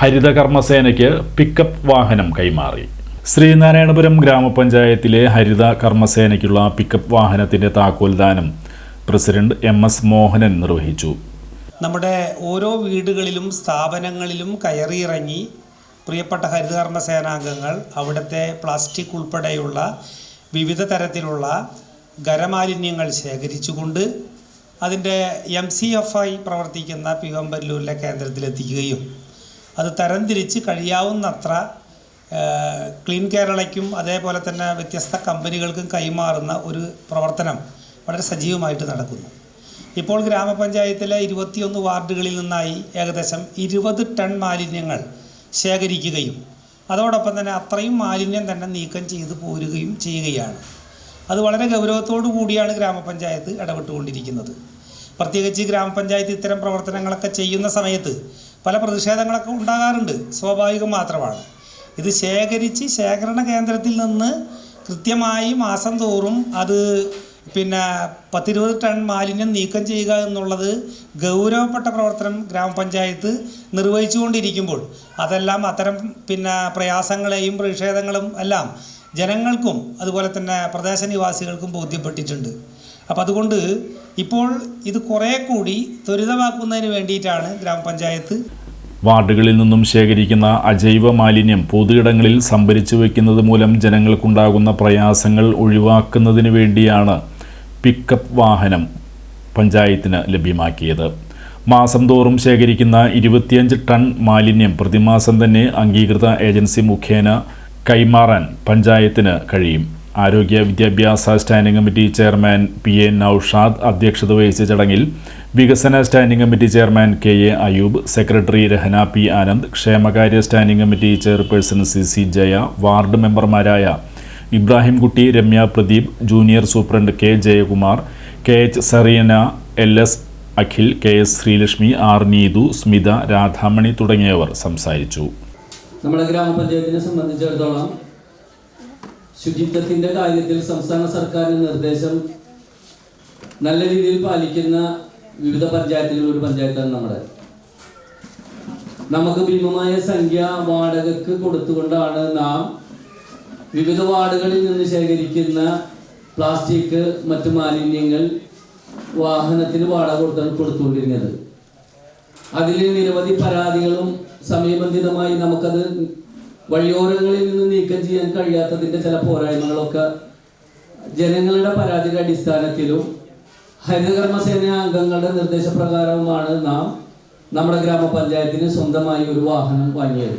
ഹരിതകർമ്മസേനയ്ക്ക് pickup വാഹനം കൈമാറി. ശ്രീനാരായണപുരം ഗ്രാമപഞ്ചായത്തിലെ ഹരിത കർമ്മസേനയ്ക്കുള്ള പിക്കപ്പ് വാഹനത്തിന്റെ താക്കോൽദാനം പ്രസിഡന്റ് എം എസ് മോഹനൻ നിർവഹിച്ചു. നമ്മുടെ ഓരോ വീടുകളിലും സ്ഥാപനങ്ങളിലും കയറിയിറങ്ങി പ്രിയപ്പെട്ട ഹരിതകർമ്മ സേനാംഗങ്ങൾ അവിടുത്തെ പ്ലാസ്റ്റിക് ഉൾപ്പെടെയുള്ള വിവിധ തരത്തിലുള്ള ഖരമാലിന്യങ്ങൾ ശേഖരിച്ചുകൊണ്ട് അതിന്റെ എം സി എഫ് ആയി പ്രവർത്തിക്കുന്ന പികമ്പല്ലൂരിലെ കേന്ദ്രത്തിലെത്തിക്കുകയും അത് തരംതിരിച്ച് കഴിയാവുന്നത്ര ക്ലീൻ കേരളയ്ക്കും അതേപോലെ തന്നെ വ്യത്യസ്ത കമ്പനികൾക്കും കൈമാറുന്ന ഒരു പ്രവർത്തനം വളരെ സജീവമായിട്ട് നടക്കുന്നു. ഇപ്പോൾ ഗ്രാമപഞ്ചായത്തിലെ ഇരുപത്തിയൊന്ന് വാർഡുകളിൽ നിന്നായി ഏകദേശം ഇരുപത് ടൺ മാലിന്യങ്ങൾ ശേഖരിക്കുകയും അതോടൊപ്പം തന്നെ അത്രയും മാലിന്യം തന്നെ നീക്കം ചെയ്തു പോരുകയും ചെയ്യുകയാണ്. അത് വളരെ ഗൗരവത്തോടു കൂടിയാണ് ഗ്രാമപഞ്ചായത്ത് ഇടപെട്ടുകൊണ്ടിരിക്കുന്നത്. പ്രത്യേകിച്ച് ഗ്രാമപഞ്ചായത്ത് ഇത്തരം പ്രവർത്തനങ്ങളൊക്കെ ചെയ്യുന്ന സമയത്ത് പല പ്രതിഷേധങ്ങളൊക്കെ ഉണ്ടാകാറുണ്ട്. സ്വാഭാവികം മാത്രമാണ്. ഇത് ശേഖരിച്ച് ശേഖരണ കേന്ദ്രത്തിൽ നിന്ന് കൃത്യമായി മാസം തോറും അത് പിന്നെ പത്തിരുപത് ടൺ മാലിന്യം നീക്കം ചെയ്യുക എന്നുള്ളത് ഗൗരവപ്പെട്ട പ്രവർത്തനം ഗ്രാമപഞ്ചായത്ത് നിർവഹിച്ചുകൊണ്ടിരിക്കുമ്പോൾ അതെല്ലാം അത്തരം പിന്നെ പ്രയാസങ്ങളെയും പ്രതിഷേധങ്ങളും എല്ലാം ജനങ്ങൾക്കും അതുപോലെ തന്നെ പ്രദേശനിവാസികൾക്കും ബോധ്യപ്പെട്ടിട്ടുണ്ട്. അപ്പം അതുകൊണ്ട് ഇപ്പോൾ ഇത് കുറേ കൂടി ത്വരിതമാക്കുന്നതിന് വേണ്ടിയിട്ടാണ് ഗ്രാമപഞ്ചായത്ത് വാർഡുകളിൽ നിന്നും ശേഖരിക്കുന്ന അജൈവ മാലിന്യം പൊതുയിടങ്ങളിൽ സംഭരിച്ചു വയ്ക്കുന്നത് മൂലം ജനങ്ങൾക്കുണ്ടാകുന്ന പ്രയാസങ്ങൾ ഒഴിവാക്കുന്നതിന് വേണ്ടിയാണ് പിക്കപ്പ് വാഹനം പഞ്ചായത്തിന് ലഭ്യമാക്കിയത്. മാസം തോറും ശേഖരിക്കുന്ന ഇരുപത്തിയഞ്ച് ടൺ മാലിന്യം പ്രതിമാസം തന്നെ അംഗീകൃത ഏജൻസി മുഖേന കൈമാറാൻ പഞ്ചായത്തിന് കഴിയും. ആരോഗ്യ വിദ്യാഭ്യാസ standing committee chairman P A Naushad അധ്യക്ഷത വഹിച്ച ചടങ്ങിൽ വികസന standing committee chairman K A Ayoob secretary Rahana P Anand ക്ഷേമകാര്യ standing committee chairperson C C Jaya ward മെമ്പർമാരായ Ibrahimkutty Ramya Pradeep junior superintendent K Jayakumar K H Sareena L S Akhil K S Sreelakshmi R Neethu Smitha Radhamani തുടങ്ങിയവർ സംസാരിച്ചു. നമ്മുടെ ഗ്രാമപഞ്ചായത്തിനെ സംബന്ധിച്ചിടത്തോളം ശുചിത്വത്തിന്റെ കാര്യത്തിൽ സംസ്ഥാന സർക്കാരിന്റെ നിർദ്ദേശം നല്ല രീതിയിൽ പാലിക്കുന്ന വിവിധ പഞ്ചായത്തുകളിൽ ഒരു പഞ്ചായത്താണ് നമ്മുടെ. നമുക്ക് ഭീമമായ സംഖ്യ വാടകക്ക് കൊടുത്തുകൊണ്ടാണ് നാം വിവിധ വാർഡുകളിൽ നിന്ന് ശേഖരിക്കുന്ന പ്ലാസ്റ്റിക് മറ്റു മാലിന്യങ്ങൾ വാഹനത്തിന് വാടക കൊടുത്താണ് കൊടുത്തുകൊണ്ടിരുന്നത്. അതിൽ നിരവധി പരാതികളും സമയബന്ധിതമായി നമുക്കത് വഴിയോരങ്ങളിൽ നിന്ന് നീക്കം ചെയ്യാൻ കഴിയാത്തതിന്റെ ചില പോരായ്മകളൊക്കെ ജനങ്ങളുടെ പരാതിയുടെ അടിസ്ഥാനത്തിലും ഹരിതകർമ്മസേന അംഗങ്ങളുടെ നിർദ്ദേശപ്രകാരവുമാണ് നാം നമ്മുടെ ഗ്രാമപഞ്ചായത്തിന് സ്വന്തമായി ഒരു വാഹനം വാങ്ങിയത്.